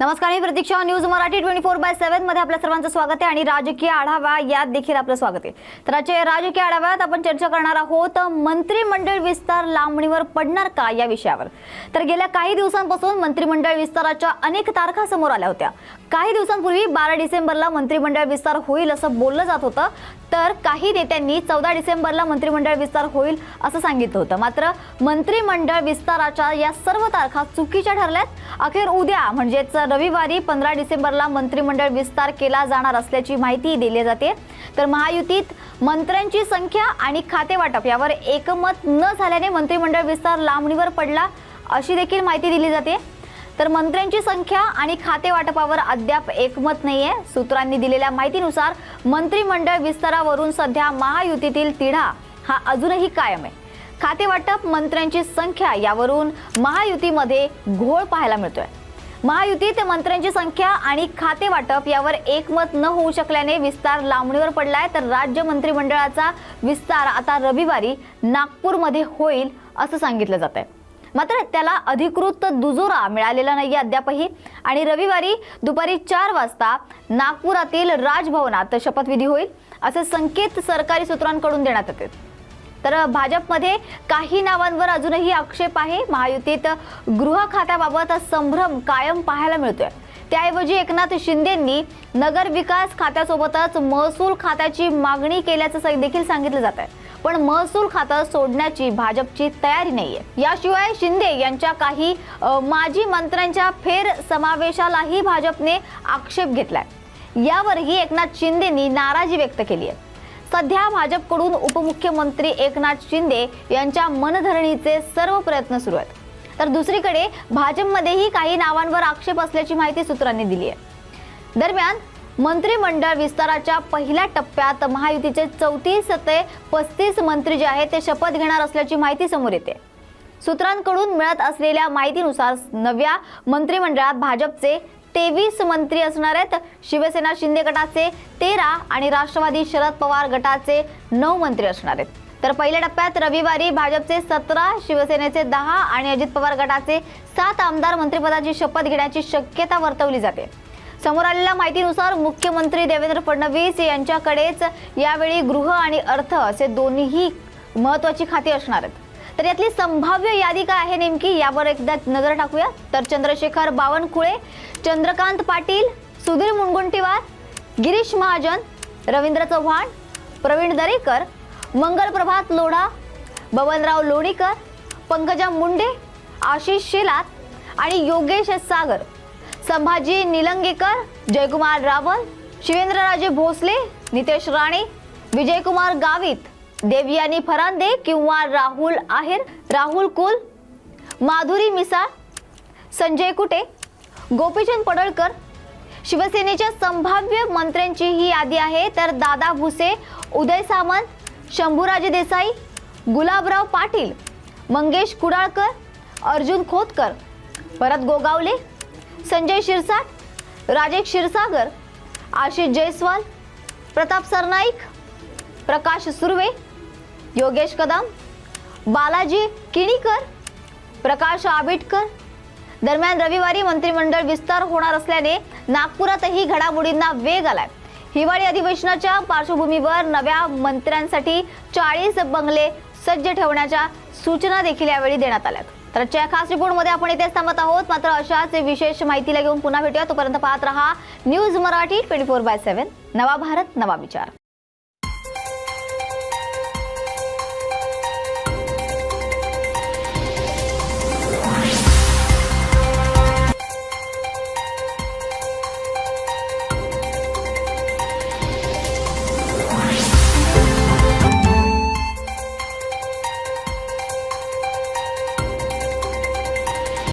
नमस्कार मी Pratiksha news Marathi twenty four by सेव्हनमध्ये आपल्या सर्वांचं स्वागत आहे आणि राजकीय आढावा यात देखील आपलं स्वागत आहे. तर आजच्या राजकीय आढाव्यात आपण चर्चा करणार आहोत मंत्रिमंडळ विस्तार लांबणीवर पडणार का या विषयावर? तर गेल्या काही दिवसांपासून मंत्रिमंडळ विस्ताराच्या अनेक तारखा समोर आल्या होत्या. काही दिवसांपूर्वी बारा डिसेंबरला मंत्रिमंडळ विस्तार होईल असं बोललं जात होतं. तर काही नेत्यांनी चौदा डिसेंबरला मंत्रिमंडळ विस्तार होईल असं सांगितलं होतं. मात्र मंत्रिमंडळ विस्ताराच्या या सर्व तारखा चुकीच्या ठरल्यात. अखेर उद्या म्हणजेच रविवारी पंधरा डिसेंबरला मंत्रिमंडळ विस्तार केला जाणार असल्याची माहिती दिली जाते. तर महायुतीत मंत्र्यांची संख्या आणि खाते वाटप यावर एकमत न झाल्याने मंत्रिमंडळ विस्तार लांबणीवर पडला अशी देखील माहिती दिली जाते. तर मंत्र्यांची संख्या आणि खाते वाटपावर अद्याप एकमत नाहीये. सूत्रांनी दिलेल्या माहितीनुसार मंत्रिमंडळ विस्तारावरून सध्या महायुतीतील तिढा हा अजूनही कायम आहे. खाते वाटप मंत्र्यांची संख्या यावरून महायुतीमध्ये घोळ पाहायला मिळतोय. महायुतीत मंत्र्यांची संख्या आणि खाते वाटप यावर एकमत न होऊ शकल्याने विस्तार लांबणीवर पडलाय. तर राज्य मंत्रिमंडळाचा विस्तार आता रविवारी नागपूरमध्ये होईल असं सांगितलं जात आहे मात्र त्याला अधिकृत दुजोरा मिळालेला नाही अद्यापही. आणि रविवारी दुपारी चार वाजता नागपुरातील राजभवनात शपथविधी होईल असे संकेत सरकारी सूत्रांकडून देण्यात येते तर भाजपमध्ये काही नावांवर अजूनही आक्षेप आहे. महायुतीत गृह खात्याबाबत संभ्रम कायम पाहायला मिळतोय. त्याऐवजी एकनाथ शिंदेंनी नगर विकास खात्यासोबतच महसूल खात्याची मागणी केल्याचं देखील सांगितलं जात आहे पण महसूल खातं सोडण्याची भाजपची तयारी नाहीये. याशिवाय शिंदे यांच्या काही माजी मंत्र्यांच्या फेर समावेशालाही भाजपने आक्षेप घेतलाय. यावरही एकनाथ शिंदेनी नाराजी व्यक्त केली आहे. सध्या भाजपकडून उपमुख्यमंत्री एकनाथ शिंदे यांच्या मनधरणीचे सर्व प्रयत्न सुरू आहेत. तर दुसरीकडे भाजपमध्येही काही नावांवर आक्षेप असल्याची माहिती सूत्रांनी दिली आहे. दरम्यान मंत्रिमंडळ विस्ताराच्या पहिल्या टप्प्यात महायुतीचे चौतीस ते पस्तीस मंत्री जे आहेत ते शपथ घेणार असल्याची माहिती समोर येते. सूत्रांकडून मिळत असलेल्या माहितीनुसार नव्या मंत्रिमंडळात भाजपचे तेवीस मंत्री असणार आहेत. शिवसेना शिंदे गटाचे तेरा आणि राष्ट्रवादी शरद पवार गटाचे नऊ मंत्री असणार आहेत. तर पहिल्या टप्प्यात रविवारी भाजपचे सतरा शिवसेनेचे दहा आणि अजित पवार गटाचे सात आमदार मंत्रिपदाची शपथ घेण्याची शक्यता वर्तवली जाते. समोर आलेल्या माहितीनुसार मुख्यमंत्री देवेंद्र फडणवीस यांच्याकडेच यावेळी गृह आणि अर्थ असे दोन्हीही महत्वाची खाती असणार आहेत. तर यातली संभाव्य यादी काय आहे नेमकी यावर एकदा नजर टाकूया. तर चंद्रशेखर बावनकुळे चंद्रकांत पाटील सुधीर मुनगुंटीवार गिरीश महाजन रवींद्र चव्हाण प्रवीण दरेकर मंगल प्रभात लोढा बबनराव लोणीकर पंकजा मुंडे आशिष शेलार आणि योगेश सागर. संभाजी निलंगेकर जयकुमार रावल शिवेंद्रराजे भोसले नितेश राणे विजयकुमार गावित देवयानी फरांदे किंवा राहुल आहेर राहुल कुल माधुरी मिसाळ संजय कुटे गोपीचंद पडळकर शिवसेनेच्या संभाव्य मंत्र्यांची ही यादी आहे. तर दादा भुसे उदय सामंत शंभूराजे देसाई गुलाबराव पाटील मंगेश कुडाळकर अर्जुन खोतकर. भरत गोगावले संजय शिरसाट राजेश क्षीरसागर आशिष जयस्वाल प्रताप सरनाईक प्रकाश सुर्वे योगेश कदम बालाजी किणीकर प्रकाश आबिटकर. दरम्यान रविवारी मंत्रिमंडळ विस्तार होणार असल्याने नागपुरातही घडामोडींना वेग आलाय. हिवाळी अधिवेशनाच्या पार्श्वभूमीवर नव्या मंत्र्यांसाठी चाळीस बंगले सज्ज ठेवण्याच्या सूचना देखील यावेळी देण्यात आल्या तर आजच्या खास रिपोर्टमध्ये आपण इथेच थांबत आहोत. मात्र अशाच विशेष माहितीला घेऊन पुन्हा भेटूया. तोपर्यंत पाहत रहा news Marathi twenty four by seven नवा भारत नवा विचार.